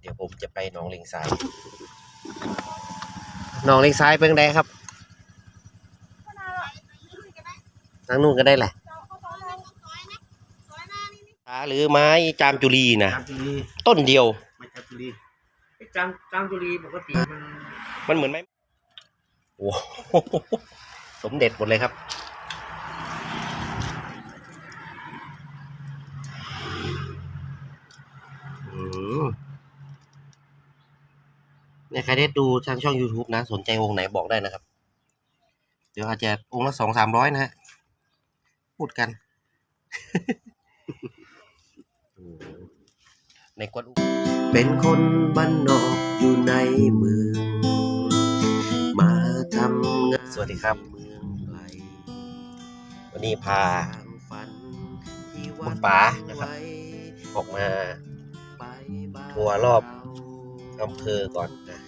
เดี๋ยวผมจะไปหนองเลงทรายหนองเลงทรายเป็นไงครับทางนู่นก็ได้แหละผาหรือไม้จามจุลีนะจามจุลีต้นเดียวไม่จามจุลีไอ้จามจามจุลีปกติมันมันเหมือนไหมโอ้โหสมเด็จหมดเลยครับ อืม เนี่ยใครได้ดูทางช่อง YouTube นะ สนใจองค์ไหนบอกได้นะครับ เดี๋ยวอาจจะองค์ละสองสามร้อยนะฮะ พูดกันโอ้โหในกวนอุเป็นคนบ้านนอกอยู่ในเมือง มาทำงานสวัสดีครับ เมืองไกลวันนี้พาคุณป๋านะครับ ออกมา ทัวร์รอบ อำเภอก่อนนะ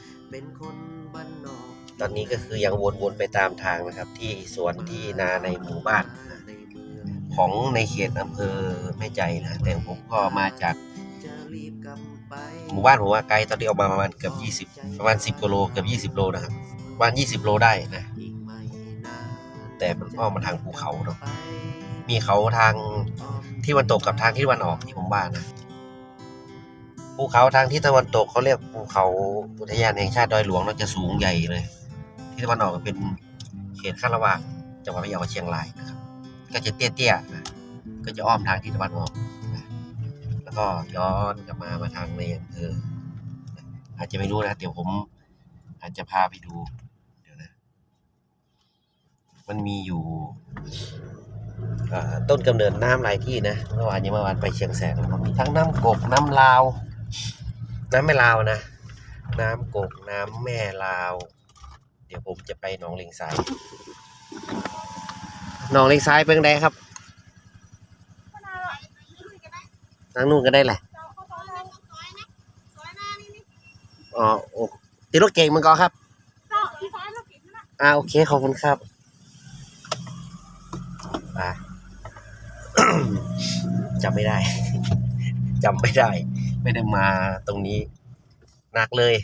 ตอนนี้ก็คือยังวนๆไปตามทางนะครับ ที่สวนที่นาในหมู่บ้านนะของในเขตอำเภอแม่ใจนะแต่ผมก็มาจากหมู่บ้านผมว่าไกลตอนนี้ออกมาประมาณเกือบ20 ประมาณ 10กิโลเกือบ20 โลนะครับประมาณ20 โลได้นะ แต่มันอ้อมมาทางภูเขาเนาะมีเขาทางที่ตะวันตกกับทางที่ตะวันออกที่ผมว่านะ ภูเขาทางที่ตะวันตกเขาเรียกภูเขาอุทยานแห่งชาติดอยหลวงเราจะสูงใหญ่เลยที่ตะวันออกเป็นเขตข้าระหว่างจังหวัดพะเยากับเชียงรายนะครับ ก็จะเตี้ยๆนะก็จะอ้อมทางที่ตะวันออกนะแล้วก็ย้อนกลับมามาทางในอำเภออาจจะไม่รู้นะเดี๋ยวผม อาจจะพาไปดูเดี๋ยวนะ มันมีอยู่ต้นกำเนิดน้ำหลายที่นะเมื่อวานยังเมื่อวานไปเชียงแสนมีทั้งน้ำกกน้ำลาว น้ำแม่ลาวนะ น้ำกกน้ำแม่ลาว เดี๋ยวผมจะไปหนองเลงทรายหนองเลงทรายเป็นไงครับทางนู่นก็ได้แหละอ๋อโอ้ตีรถเก่งมันก็ครับอ่าโอเคขอบคุณครับจำไม่ได้จำไม่ได้ ไม่ได้มาตรงนี้หนักเลย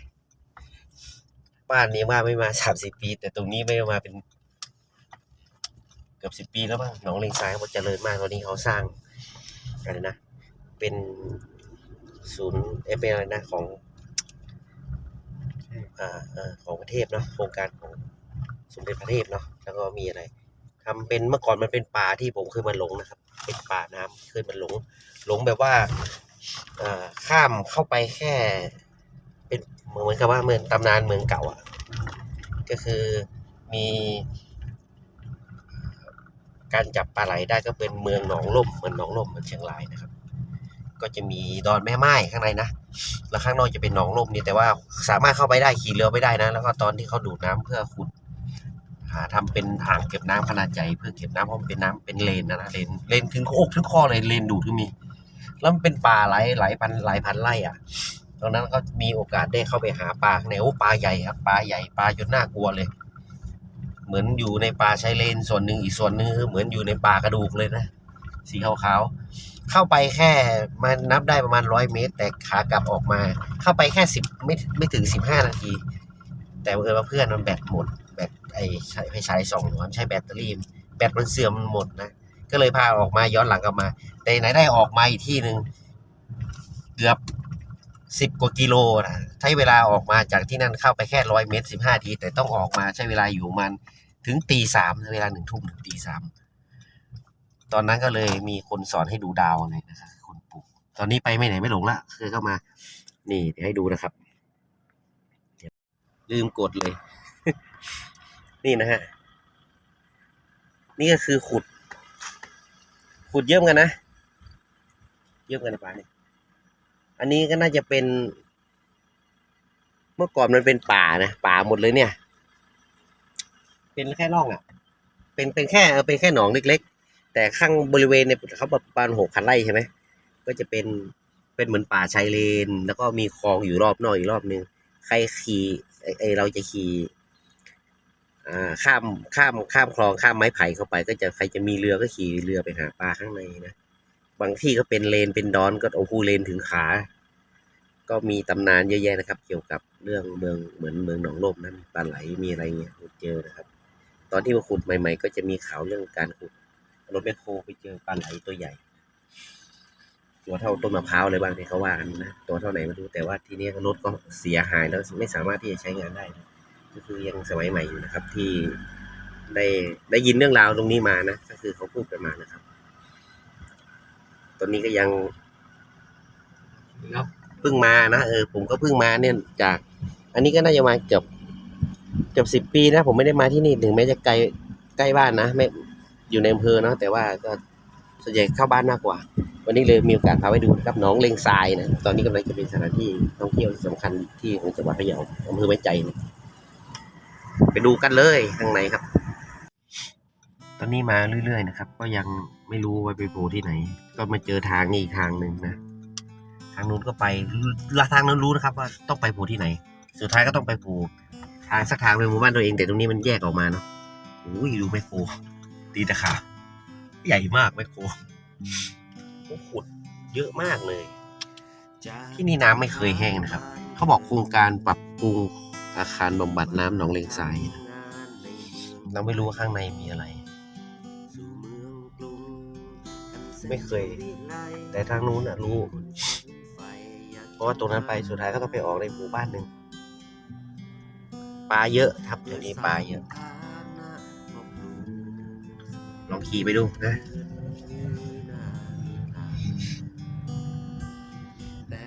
บ้านนี้ว่าไม่มาสามสิบปี แต่ตรงนี้ไม่ได้มาเป็น เกือบสิบปีแล้วมั้งหนองเลงซ้ายมันเจริญมากตอนนี้เขาสร้างอะไรนะ เป็นศูนย์เอเป็นอะไรนะของอ่าอ่าของประเทศเนาะโครงการของสมเด็จพระเทพเนาะแล้วก็มีอะไรทำเป็นเมื่อก่อนมันเป็นป่าที่ผมเคยมาหลงนะครับ เป็นป่าน้ำเคยมาหลง หลงแบบว่า ข้ามเข้าไปแค่ เป็นเหมือนกับว่าเมืองตำนานเมืองเก่าอะ ก็คือมีการจับปลาไหลได้ก็เป็นเมืองหนองล่มเหมือนหนองล่มเหมือนเชียงรายนะครับ ก็จะมีดอนแม่ไม้ข้างในนะแล้วข้างนอกจะเป็นหนองลมนี่แต่ว่าสามารถเข้าไปได้ขี่เรือไปได้นะ แล้วก็ตอนที่เขาดูดน้ำเพื่อขุดหาทำเป็นอ่างเก็บน้ำขนาดใหญ่เพื่อเก็บน้ำเพราะมันเป็นน้ำเป็นเลนนะนะเลนเลนถึงอกถึงข้อเลยเลนดูดก็มี แล้วมันเป็นป่าหลายหลายพันหลายพันไร่อะตรงนั้นก็มีโอกาสได้เข้าไปหาปลาข้างในโอ้ปลาใหญ่ครับปลาใหญ่ปลาจนน่ากลัวเลย เหมือนอยู่ในป่าชายเลนส่วนหนึ่งอีกส่วนหนึ่งคือเหมือนอยู่ในป่ากระดูกเลยนะสีขาวๆเข้าไปแค่มันนับได้ประมาณร้อยเมตร แต่ขากลับออกมา เข้าไปแค่สิบไม่ไม่ถึงสิบห้านาที แต่เอิญว่าเพื่อนมันแบตหมดแบตไอ้ใช้ไฟฉายสองหัวมันใช้แบตเตอรี่ แบตมันเสื่อมหมดนะ ก็เลยพาออกมาย้อนหลังกลับมา แต่ไหนได้ออกมาอีกที่หนึ่งเกือบสิบกว่ากิโลนะใช้เวลาออกมาจากที่นั่นเข้าไปแค่ร้อยเมตรสิบห้าทีแต่ต้องออกมาใช้เวลาอยู่มันถึงตีสามเวลาหนึ่งทุ่มถึงตีสามตอนนั้นก็เลยมีคนสอนให้ดูดาวเลยนะครับคนปลูกตอนนี้ไปไม่ไหนไม่หลงละเคยเข้ามา นี่เดี๋ยวให้ดูนะครับลืมกดเลย นี่นะฮะ นี่ก็คือขุด ขุดเยี่ยมกันนะ เยี่ยมกันนป่านี่อันนี้ก็น่าจะเป็น เมื่อก่อนมันเป็นป่านะป่าหมดเลยเนี่ย เป็นแค่ร่องอะ เป็นเป็นแค่เออเป็นแค่หนองเล็ก ๆ แต่ข้างบริเวณเนี่ยเขาประมาณหกพันไร่ใช่ไหมก็จะเป็นเป็นเหมือนป่าชายเลน แล้วก็มีคลองอยู่รอบนอกอีกรอบนึงใครขี่ไอเราจะขี่ อ่าข้ามข้ามข้ามคลองข้ามไม้ไผ่เข้าไป ก็จะใครจะมีเรือก็ขี่เรือไปหาปลาข้างในนะบางที่ก็เป็นเลนเป็นดอนก็โอ้โหเลนถึงขา ก็มีตำนานเยอะแยะนะครับ เกี่ยวกับเรื่องเมืองเหมือนเมืองหนองลมนั้นปลาไหลมีอะไรเงี้ยเจอนะครับ ตอนที่มาขุดใหม่ ๆ ก็จะมีข่าวเรื่องการขุดรถแมคโครไปเจอปลาไหลตัวใหญ่ ตัวเท่าต้นมะพร้าวเลยบางที่เขาว่ากันนะตัวเท่าไหนไม่รู้แต่ว่าที่นี้รถก็เสียหายแล้วไม่สามารถที่จะใช้งานได้นะ ก็คือยังสมัยใหม่อยู่นะครับ ที่ได้ได้ยินเรื่องราวตรงนี้มานะ ก็คือเขาพูดกันมานะครับ ตอนนี้ก็ยังครับเพิ่งมานะเออผมก็เพิ่งมาเนี่ยจาก อันนี้ก็น่าจะมาเกือบเกือบสิบปีนะผมไม่ได้มาที่นี่ถึงแม้จะไกลใกล้บ้านนะไม่อยู่ในอำเภอเนาะแต่ว่าก็ส่วนใหญ่เข้าบ้านมากกว่า วันนี้เลยมีโอกาสพาไปดูนะครับหน้องเลงทรายนะตอนนี้กำลังจะเป็นสถานที่ท่องเที่ยวที่สำคัญที่ของจังหวัดพะเยาอำเภอแม่ใจนะ ไปดูกันเลยข้างในครับ ตอนนี้มาเรื่อยๆนะครับ ก็ยังไม่รู้ว่าไปโผล่ที่ไหน ก็มาเจอทางนี่อีกทางหนึ่งนะ ทางนู้นก็ไปลาทางนั้นรู้นะครับ ว่าต้องไปโผล่ที่ไหน สุดท้ายก็ต้องไปโผล่ทางสักทางในหมู่บ้านตัวเองแต่ตรงนี้มันแยกออกมาเนาะอุ้ยดูแมคโครตีตะขาบใหญ่มากแมคโครโอ้ขุดเยอะมากเลย ที่นี่น้ำไม่เคยแห้งนะครับ เขาบอกโครงการปรับปรุง อาคารบำบัดน้ำหนองเลงทราย เราไม่รู้ว่าข้างในมีอะไร ไม่เคย แต่ทางนู้นน่ะรู้ เพราะว่าตรงนั้นไปสุดท้ายก็ต้องไปออกในหมู่บ้านหนึ่งปลาเยอะครับเดี๋ยวนี้ปลาเยอะ ลองขี่ไปดูนะ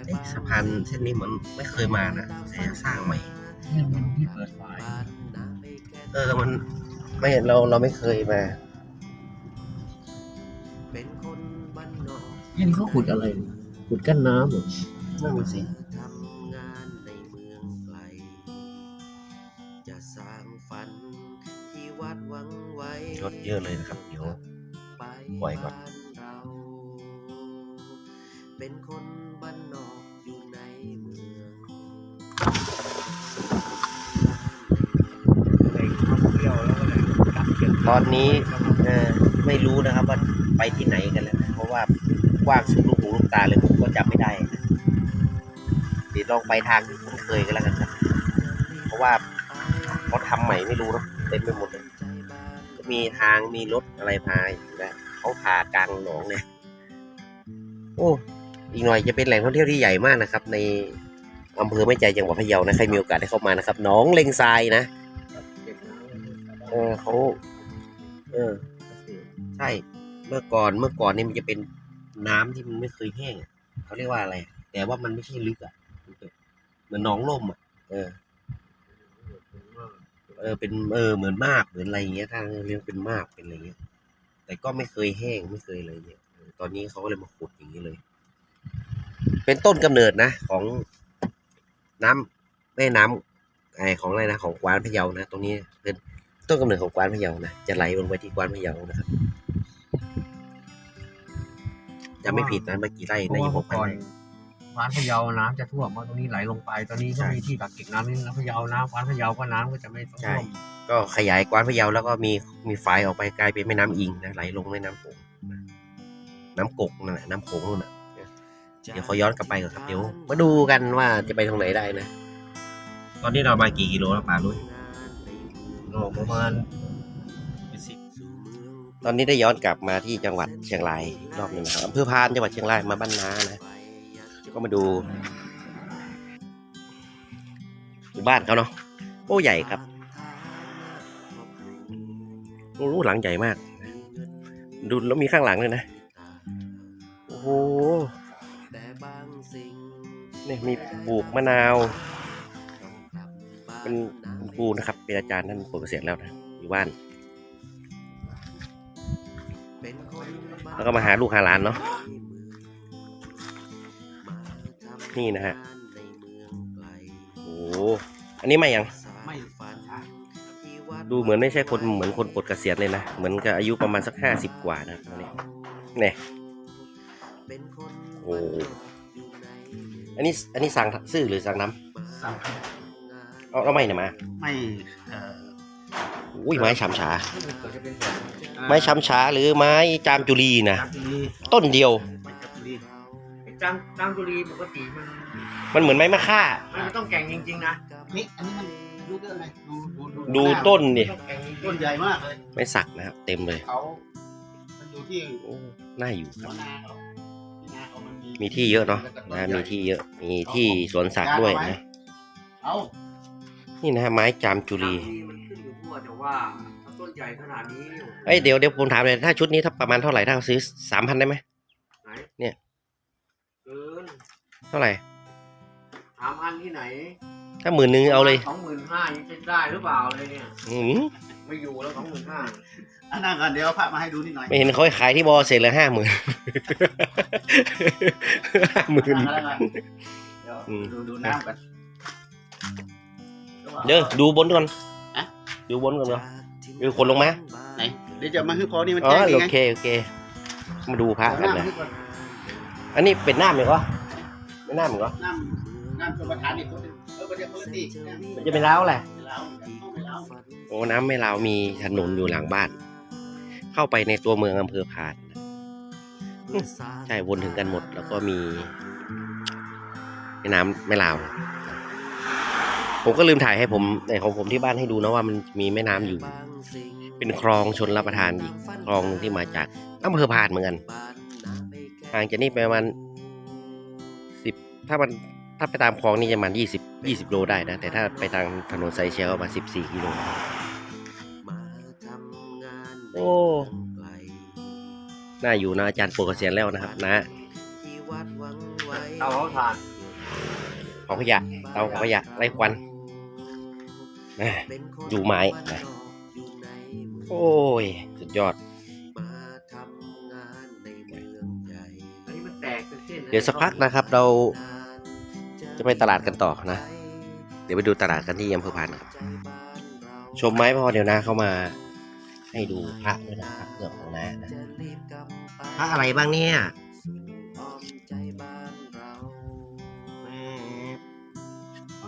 เอ๊ะสะพานเส้นนี้เหมือนไม่เคยมานะแต่สร้างใหม่ นี่มันที่เปิดไฟเออมันไม่เราเราไม่เคยมานี่เขาขุดอะไร ขุดกั้นน้ำเหรอนั่นมันสิทำงานในเมืองไกล จะสร้างฝันที่วาดหวังไว้ รถเยอะเลยนะครับ เดี๋ยวไปปล่อยก่อนบ้านเราเป็น ตอนนี้เออไม่รู้นะครับว่าไปที่ไหนกันแล้วนะเพราะว่ากว้างสุดลูกหูลูกตาเลยผมก็จำไม่ได้นะเดี๋ยวลองไปทางที่คุ้นเคยกันแล้วกันครับ เพราะว่าเขาทำใหม่ไม่รู้เนอะเต็มไปหมดเลยก็มีทางมีรถอะไรพาอยู่ได้เขาพากลางหนองเนี่ยโอ้อีกหน่อยจะเป็นแหล่งท่องเที่ยวที่ใหญ่มากนะครับ ในอำเภอแม่ใจจังหวัดพะเยานะใครมีโอกาสได้เข้ามานะครับหนองเลงทรายนะเก็บน้ำเออเขา เออใช่ เมื่อก่อนเมื่อก่อนนี่มันจะเป็นน้ำที่มันไม่เคยแห้งอะเขาเรียกว่าอะไรแต่ว่ามันไม่ใช่ลึกอะมันเป็นเหมือนหนองล่มอะ เออ เออเป็นเออเหมือนมากเหมือนอะไรอย่างเงี้ยถ้าเรียกเป็นมากเป็นอะไรเงี้ย แต่ก็ไม่เคยแห้งไม่เคยอะไรเงี้ยเออตอนนี้เขาก็เลยมาขุดอย่างนี้เลย เป็นต้นกำเนิดนะ ของน้ำแม่น้ำไอของอะไรนะของกวานพะเยานะตรงนี้เป็น ต้นกำเนิดของกวานพะเยานะจะไหลลงไปที่กวานพะเยานะครับจะไม่ผิดนะเมื่อกี่ไร่เพในราะว่ายี่หเมื่กอพันก่อนร้านพะเยาน้ำจะท่วมเพราะตรงนี้ไหลลงไป ตอนนี้ก็ใช่ มีที่กักเก็บน้ำนี่น้ำพะเยาน้ำร้านพะเยาก็น้ำก็จะไม่ท่ใช่วมก็ขยายกวานพะเยาแล้วก็มีมีฝายออกไปกลายเป็นแม่น้ำอิงนะไหลลงแม่น้ำโขงนะน้ำกกนั่นแหละน้ำโขงนู่นน่ะ เดี๋ยวขอย้อนกลับไปก่อนครับเดี๋ยวมาดูกันว่าจะไปตรงไหนได้นะ ตอนนี้เรามากี่กิโลแล้วป่าลุย โลประมาณตอนนี้ได้ย้อนกลับมาที่จังหวัดเชียงรายรอบหนึ่งนะครับอำเภอพานจังหวัดเชียงรายมาบ้านนานะ ก็มาดูหมู่บ้านเขาเนาะโอ้ใหญ่ครับโอ้หลังใหญ่มาก ดูแล้วมีข้างหลังเลยนะ โอ้โหเนี่ยมีปลูกมะนาว เป็นคุณครูนะครับ เป็นอาจารย์ท่านปลดเกษียณแล้วนะอยู่บ้านแล้วก็มาหาลูกหาหลานเนาะนี่นะฮะโอ้อันนี้ไม่ยังไม่ดูเหมือนไม่ใช่คนเหมือนคนปลดเกษียณเลยนะเหมือนกับอายุประมาณสักห้าสิบกว่านะครับอันนี้เนี่ยโอ้อันนี้อันนี้สั่งซื้อหรือสั่งน้สั่งำ เอาเอาไม่เนี่ยมาไม่เอ่ออุ้ยไม้ช้ำช้าก็จะเป็นแบบไม้ช้ำช้าหรือไม้จามจุลีนะจักรีต้นเดียว ไม่จักรีไอ้จามจามจุรีปกติมันมันเหมือนไม้มะค่า มันต้องแก่งจริงๆนะนี่อันนี้มันดูเรื่องอะไรดูดูดูต้นดิต้องแก่งจริงต้นใหญ่มากเลยไม่สักนะครับเต็มเลยเขามันอยู่ที่โอ้น่าอยู่คหัรัวบนาเขาที่นาเขามันมีที่เยอะเนาะนะมีที่เยอะมีที่สวนสัตว์ด้วยนะเอา นี่นะฮะไม้จามจุๆลีจามจุรีมันขึ้นอยู่ทั่วแต่ว่าถ้าต้นใหญ่ขนาดนี้เอ้ยเดี๋ยวเดี๋ยวผมถามเลยถ้าชุดนี้ถ้าประมาณเท่าไหร่ถ้าเราซื้อสามพันได้ไหมไหนเนี่ยเกินเท่าไหร่สามพันที่ไหน ถ้าหมื่นหนึ่งเอาเลยสองหมื่นห้ายังจะได้หรือเปล่าเลยเนี่ยอืมไม่อยู่แล้วสองหมื่นห้าอันนั้นก่อนเดี๋ยวเอาพระมาให้ดูนิดหน่อยไม่เห็นเขาขายที่บอเสร็จเลยห้าหมื่นห้าหมื่นนั่งแล้วกันเดี๋ยวอืมดูดูน้ำกัน เดี๋ยวดูบนก่อนอะ ดูบนก่อนเหรอเออคนลงมาไหนเดี๋ยวจะมาให้คอนี่มันอ๋อแจ้งดีโอไงเคโอเค มาดูพระเอากันน้ำนะให้ก่อนอันนี้เป็นน้ำเหรอเป็นน้ำเหรอน้ำน้ำชมประทานอีกคนหนึงเออประเดี๋ยวคนละทีนะมันจะเป็นล้าวแหละไม่เล่าไม่เล่าโอ้น้ำไม่ลาวมีถนนอยู่หลังบ้าน เข้าไปในตัวเมืองอำเภอพานอืมใช่วนถึงกันหมด แล้วก็มีแม่น้ำไม่ลาว ผมก็ลืมถ่ายให้ผมในของผมที่บ้านให้ดูนะว่ามันมีแม่น้ำอยู่ เป็นคลองชนรับประทานอีกคลองหนึงที่มาจากอำเภอพานเหมือนกันห่างจากนี่ไปประมาณสิบถ้ามันถ้าไปตามคลองนี่จะประมาณยี่สิบยี่สิบโลได้นะ แต่ถ้าไปทางถนนไซเชียลประมาณสิบสี่กิโลโอ้น่าอยู่นะอาจารย์ปวดเกษียณแล้วนะครับ นะเตาเผาถ่านเผาขยะเตาเผาขยะไร้ควัน นะอยู่ไม้นะโอ้ย สุดยอดอันนี้มันแตกเป็นเส้นเดี๋ยวสักพักนะครับเราจะไปตลาดกันต่อนะ เดี๋ยวไปดูตลาดกันที่อำเภอพานครับ ชมไม้พอเดี๋ยวนะเข้ามาให้ดูพระด้วยนะครับเรื่องของน้านะพระอะไรบ้างเนี่ย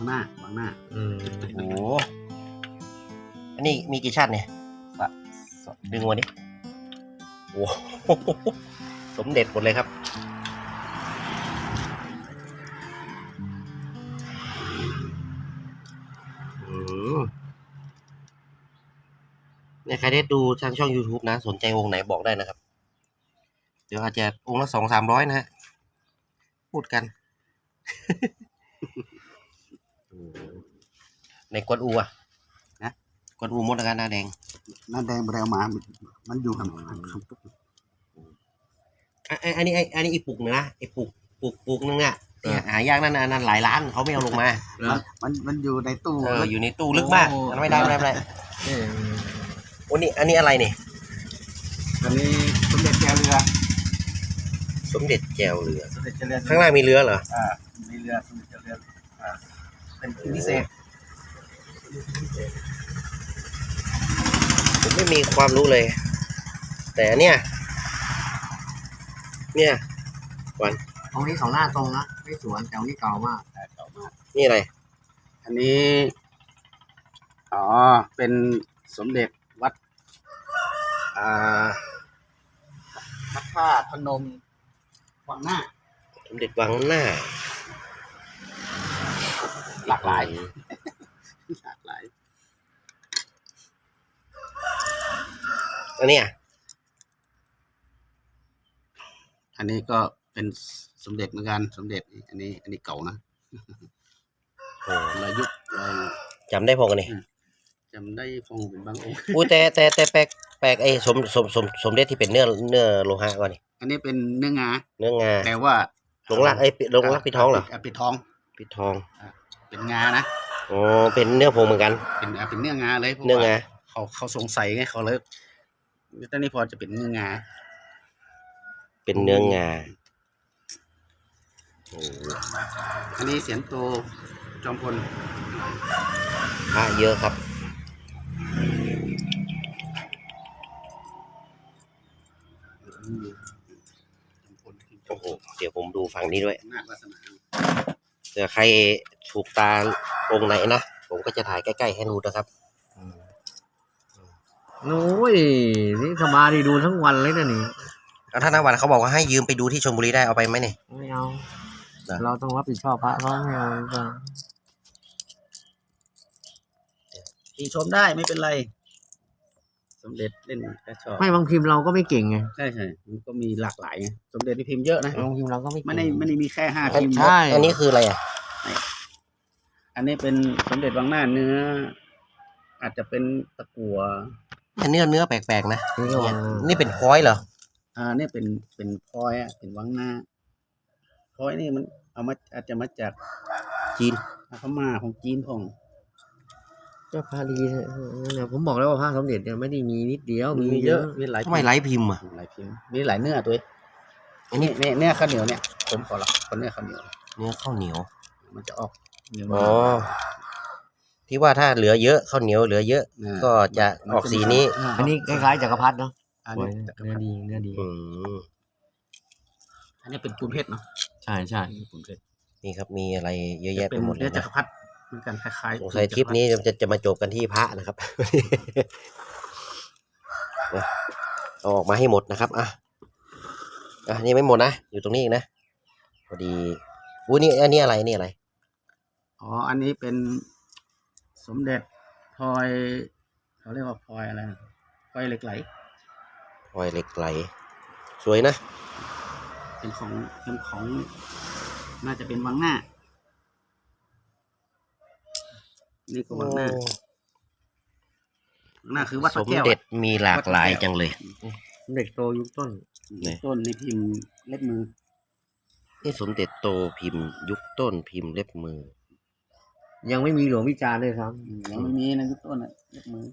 หน้าวางหน้าอืมโอ้โหอันนี้มีกี่ชั้นเนี่ยสะสะดึงมาดิโอ้โหสมเด็จหมดเลยครับ อืมเนี่ยใครได้ดูทางช่อง YouTube นะ สนใจองค์ไหนบอกได้นะครับ เดี๋ยวอาจจะองค์ละสองสามร้อยนะฮะ พูดกัน โอ้โห ในกวนอูอะนะกวนอูมดอาการหน้าแดงน้ำแดงบรเอามา มันอยู่กับคำตุ๊กอะอะอันนี้ไอ้อันนี้อีกปุกหนึงนะไอ้ปุกปุกปุกนึงอะเนี่ยหายากนั่นน่ะอันนั้นหลายล้านเขาไม่เอาลงมามันมันมันอยู่ในตู้เอออยู่ในตู้ลึกมากมันไม่ได้ไม่ได้ไม่ได้เออโอ้นี่อันนี้อะไรเนี่ยอันนี้สมเด็จแกเรือสมเด็จแจวเรือสมเด็จแกเรือข้างล่างมีเรือเหรออ่ามีเรือสมเด็จแกเรืออ่าเป็นพิเศษ ผมไม่มีความรู้เลย แต่อันเนี่ย เนี่ยตรงนี้สองหน้าตรงนะไม่สวนแต่ตรงนี้เก่ามากเก่ามาก นี่อะไร อันนี้ อ๋อ เป็นสมเด็จวัด อ่าพระธาตุพนมวังหน้า สมเด็จวังหน้า หลากหลาย หลากหลายอันเนี้ยอันนี้ก็เป็นสมเด็จเหมือนกันสมเด็จอันนี้ อันนี้เก่านะโอ้ลายยุคลายจำได้พอกันนี่จำได้คงเป็นบางองค์อุ้ยแต่แต่แต่แปลกแปลกไอ้สมสมสมสมเด็จที่เป็นเนื้อเนื้อโลหะก่อนนี่อันนี้เป็นเนื้องา เนื้องาแต่ว่าหลงรักไอ้ยหลงรักปิดท้องเหรอาปิดท้องปิดทองเป็นงานะอ๋อเป็นเนื้อผงเหมือนกัน เป็นอ่าเป็นเนื้องาเลยพระเนื้องาว่าเขาเขาสงสัยไงเขาเลย ตอนนี้พอจะเป็นเนื้องา เป็นเนื้องาโอ้โหอันนี้เสียนโตจอมพลพระเยอะครับจอมพลโอ้โห เดี๋ยวผมดูฝั่งนี้ด้วยนาควาสนาเผื่อใครถูกตาองค์ไหนนะ ผมก็จะถ่ายใกล้ๆให้ดูนะครับ โอ้ยนี่สมาดีดูทั้งวันเลยนะนี่แล้วถ้านาวันเขาบอกว่าให้ยืมไปดูที่ชลบุรีได้เอาไปไหมเนี่ย ไม่เอาเหรอเราต้องรับผิดชอบพระเขาไม่เอาก็ตีชมได้ไม่เป็นไร สมเด็จเล่นก็ชอบไม่บางพิมพ์เราก็ไม่เก่งไงใช่ใช่มันก็มีหลากหลายไงสมเด็จที่พิมพ์เยอะนะบางพิมพ์เราก็ไม่ไม่เก่งได้ไม่ได้มีแค่ห้าอันพิมพ์ ใช่ อันนี้คืออะไรอะอันนี้เป็นสมเด็จวังหน้าเนื้อ อาจจะเป็นตะกัว อันเนื้อเนื้อแปลกๆนะนี่ก็เนี่ว่ายนี่เป็นพลอยเหรออ่าเนี่ยเป็นเป็นพลอยอะเป็นวังหน้าพลอยนี่มันเอามาอาจจะมาจากจีนพม่าของจีนของ ก็พาดีเนี่ยผมบอกแล้วว่าพระสมเด็จเนี่ยไม่ได้มีนิดเดียวมีมีเยเยอะอะ มีหลายทำไมไร้พิมพ์อะ หลายพิมพ์มีหลายเนื้อตัวเองอันนี้นี่เนี่ยข้าวเหนียวเนี่ยผมขอละคนเนื้อข้าวเหนียว เนื้อข้าวเหนียวมันจะออกเหนียวอ๋อ ที่ว่าถ้าเหลือเยอะข้าวเหนียวเหลือเยอะนะก็จะออกสีนี้าอันนี้คล้ายๆจักรพรรดิเนาะอันสวยนี้นะเนื้อดีเนื้อดี อืมอันนี้เป็นปูนเพชรเนาะใช่ใช่ปูนเพชรนี่ครับมีอะไรเยอะแยะไปเป็นหมดเลเนื้อยจันะกรพรรดิเหมือนกันคล้ายๆสงสัยทริปนี้จะจะมาจบกันที่พระนะครับเอาออกมาให้หมดนะครับอะอะนี่ไม่หมดนะอยู่ตรงนี้อีกนะพอดีอุ้ยนี่อันนี้อะไรนี่อะไรอ๋ออันนี้เป็น สมเด็จพลอยเขาเรียกว่าพลอยอะไรนะพลอยเหล็กไหลพลอยเหล็กไหล สวยนะ เป็นของเป็นของ น่าจะเป็นวังหน้า นี่ก็วังหน้าวังหน้าคือวัดสพระมแก้วเด็จมีหลากหลายจังเลย เด็กโตยุคต้น ไหน ต้นในพิมพ์เล็บมือ นี่สมเด็จโตพิมพ์ ยุคต้นพิมพ์เล็บมือ ยังไม่มีหลวงวิจารณ์เลยครับอืมยังไม่มีนะยุคต้นน่ะเล็บมือ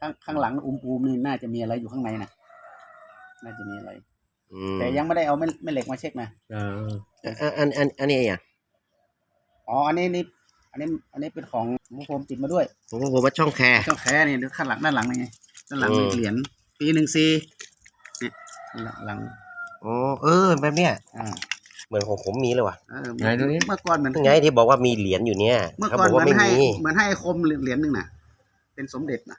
ข้างข้างหลังอุ้มปูมนี่น่าจะมีอะไรอยู่ข้างในนะน่าจะมีอะไรอืมแต่ยังไม่ได้เอาแม่แม่เหล็กมาเช็คนะเอออันอันอันอันนี้อะอ๋ออันนี้นี่อันนี้ อันนี้เป็นของหลวงผมติดมาด้วยผมว่าผมว่าช่องแคร์ช่องแค่นี่ดูข้างหลังด้านหลังนี่ไงด้านหลังอืมมีเหรียญปีหนึ่งซีเนี่ยหลังหลังอ๋อเออแบบเนี้ยอ่า เหมือนของผมมีเลยว่ะ เออไหนดูนี่เมื่อก่อนเหมือนไงที่บอกว่ามีเหรียญอยู่เนี่ยเมื่อเขาก่อนบอกเหมืว่าอนไม่ให้มีเหมือนให้คมเหรียญหนึ่งน่ะ เป็นสมเด็จนะ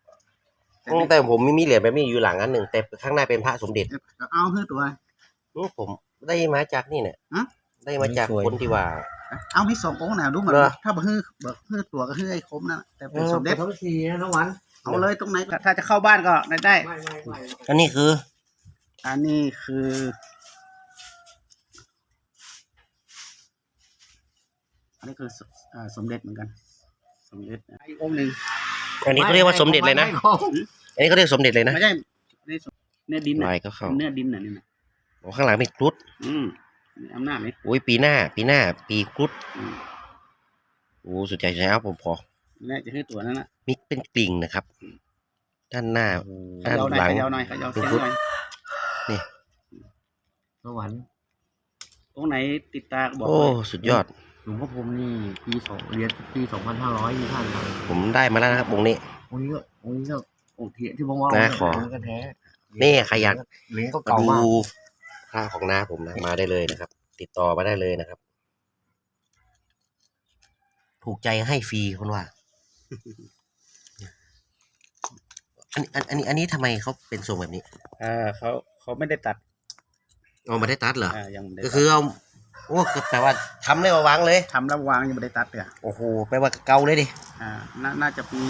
แต่อืมแต่ผมไม่มีเหรียญแบบนี้อยู่หลังอันหนึ่งแต่ข้างหน้าเป็นพระสมเด็จเอาเพื่อตัว อืมผมได้มาจากนี่เนี่ยฮะ ได้มาจากคนที่ว่า เอามีสององค์นะดูเหมือนเหรอ ถ้าบ่ฮื้อเบิกฮื้อตัวก็ฮื้อไอ้คมนะแต่เป็นสมเด็จทั้งทีนะน้องหวันเอาเลยตรงไหนก็ถ้าจะเข้าบ้านก็ได้ ไม่ไม่ไม่อันนี้คือ อันนี้คือ อันนี้คือสอ่าสมเด็จเหมือนกัน สมเด็จอีกองค์หนึ่งอันนี้เขาเรียกว่าสมเด็จเลยนะอันนี้เขาเรียกสมเด็จเลยนะไม่ใช่อันนี้สมเนื้อดินน่ะลายก็เข้าเนื้อดินน่ะนี่นะโอ้ข้างหลังมีครุฑอืมนี่อำนาจนี่อุ้ยปีหน้า ปีหน้า ปีครุฑอืมโอ้สุดใจใช่ครับผมพอนี่จะคือตัวนั้นนะมีเป็นกลิ่งนะครับ ด้านหน้า เขยาวหน่อยด้านหลังเขยาวหน่อยเขยาวเป็นเสียงพุทธหน่อยน้องหวันตรงไหนติดตาก็บอกโอ้ เลยสุดยอด หลวงพ่อพรหมนี่ปีสองเรียนปีสองพันห้าร้อยที่ท่านมาผมได้มาแล้วนะครับองค์นี้ องค์นี้ก็องค์นี้ก็องค์เทียที่ผมว่านะของค์ก็แท้นี่ใครอยากเหรียญก็มาเก่าดูมากพระของน้าผมนะมาได้เลยนะครับ ติดต่อมาได้เลยนะครับ ถูกใจให้ฟรีคนว่า อันอันอันนี้อันนี้ทำไมเขาเป็นทรงแบบนี้อ่าเขาเขาไม่ได้ตัดเอามาได้ตัดเหรอ อ่ายังไม่ได้ก็ตัดคือเอา โอ้ก็แปลว่าทำได้มาวางเลย ทำแล้ววางยังไม่ได้ตัดเลยอะโอ้โหแปลว่าเกาเลยดิอ่าน่าน่าจะปี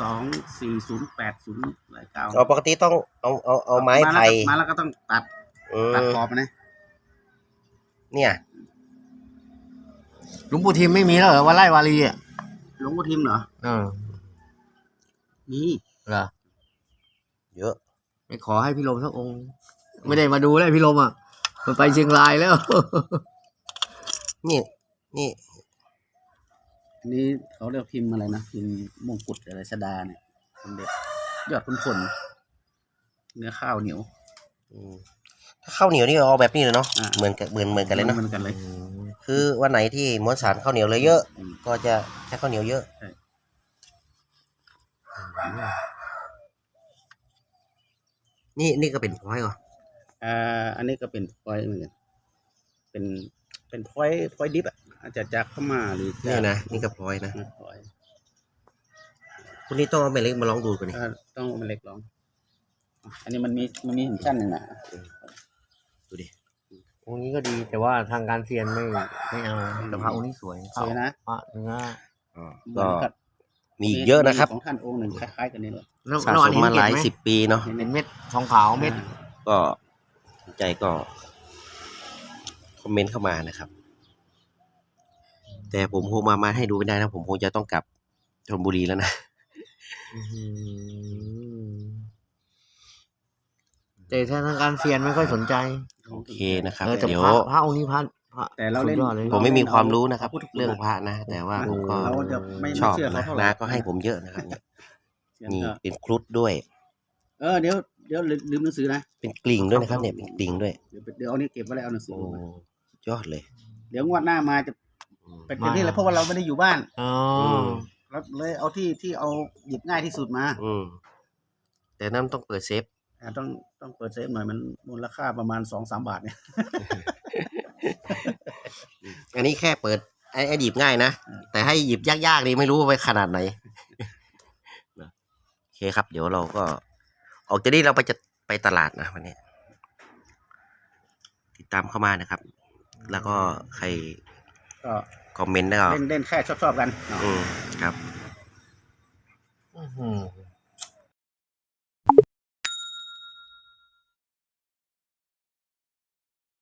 สองสี่ศูนย์แปดศูนย์หลายเก้าเราปกติต้องเอาเอาเอาไม้แล้วไผ่ก็มาแล้วก็ต้องตัดอืตัดมขอบมันนะเนี่ยหลวงปู่ทิมไม่มีแล้วเหรอวันไล่วารีอะหลวงพ่อทิมเหรอเออนี่เหรอเยอะไปขอให้พี่ลมสักองค์ ไม่ได้มาดูเลยพี่ลมอะ มันไปเชียงรายแล้ว นี่นี่อันนี้เขาเรียกพิมพ์อะไรนะพิมพ์มงกุฎอะไรชดาเนี่ยสมเด็จยอดคุณผลเนื้อข้าวเหนียว อืมถ้าข้าวเหนียวนี่เอาแบบนี้เลยเนาะอ่า เหมือนกันเหมือนเหมือนกันเลยเนาะเหมือนกันเลย คือวันไหนที่ม้วนสารข้าวเหนียวเลยเยอะ อืม ก็จะใช้ข้าวเหนียวเยอะใช่นี่นี่ก็เป็นพลอยเหร ออ่าอันนี้ก็เป็นพลอยเหมือนกันเป็นเป็นพลอยพลอยดิบอะอาจจะจากพม่าหรือจากนี่นะนี่ก็พลอยนะพลอยคุณนี่ต้องเอาเมล็ดมาลองดูกันนี่อ่าต้องเอามาเล็กลอง อันนี้มันมีมันมีถึงชั้นหนึ่งนะดูดิองค์นี้ก็ดีแต่ว่าทางการเซียนไม่ไม่เอาแต่พระองค์นี้สวยสวยนะพระเนื้ออ่าเหมืก็อนกับมีอีกเยอะนะครับของท่านองค์หนึ่งคล้ายๆกันนี่เลยแล้วสะแล้วสอันมนี้มาหลายเก็บไหสิบปีเนาะเป็นเม็ดทองขาวเม็ดก็ส นใจก็คอมเมนต์เข้ามานะครับ แต่ผมคงมามาให้ดูไม่ได้นะ ผมคงจะต้องกลับชลบุรีแล้วนะอื้อหือแต่ทางการเซียนไม่ค่อยสนใจ โอเคนะครับเออแต่เดี๋ยวพระพระองค์นี้พระพระแต่เราเล่นสุดยอดเลยผมไม่มีความรู้นะครับพพุทธคุณเรื่องพระนะ แต่ว่าผมก็เราจะไม่ชอบไม่เชื่อเขานะเท่าไหร่นะก็ให้ผมเยอะนะครับเนี่ยอย่างนี่ก็เป็นครุฑด้วย เออเดี๋ยว เดี๋ยวลืมหนังสือนะเป็นกลิ่งด้วยนะครับเนี่ยเป็นกลิ่งด้วยเดี๋ยวเดี๋ยวเอานี่เก็บไว้เลยเอาหนังสือโอ้สุดยอดเลยเดี๋ยวงวดหน้ามาจะอืมเป็นเป็นที่อะไรเพราะว่าเราไม่ได้อยู่บ้านอ๋ออมเราเลยเอาที่ที่เอาหยิบง่ายที่สุดมาอืมแต่นั่นต้องเปิดเซฟอ่าต้องต้องเปิดเซฟหน่อยมันมูลค่าประมาณสองสามบาทเนี่ย อันนี้แค่เปิดไอ้ไอ้หยิบง่ายนะอืมแต่ให้หยิบยากๆนี่ไม่รู้ว่าไปขนาดไหนนะโอเคครับ เดี๋ยวเราก็ ออกจากนี้เราไปจะไปตลาดนะวันนี้ ติดตามเข้ามานะครับ แล้วก็ใครก็คอมเมนต์ได้ก็เล่นเล่นแค่ชอบๆกันเนาะ อืมครับ อื้อหือ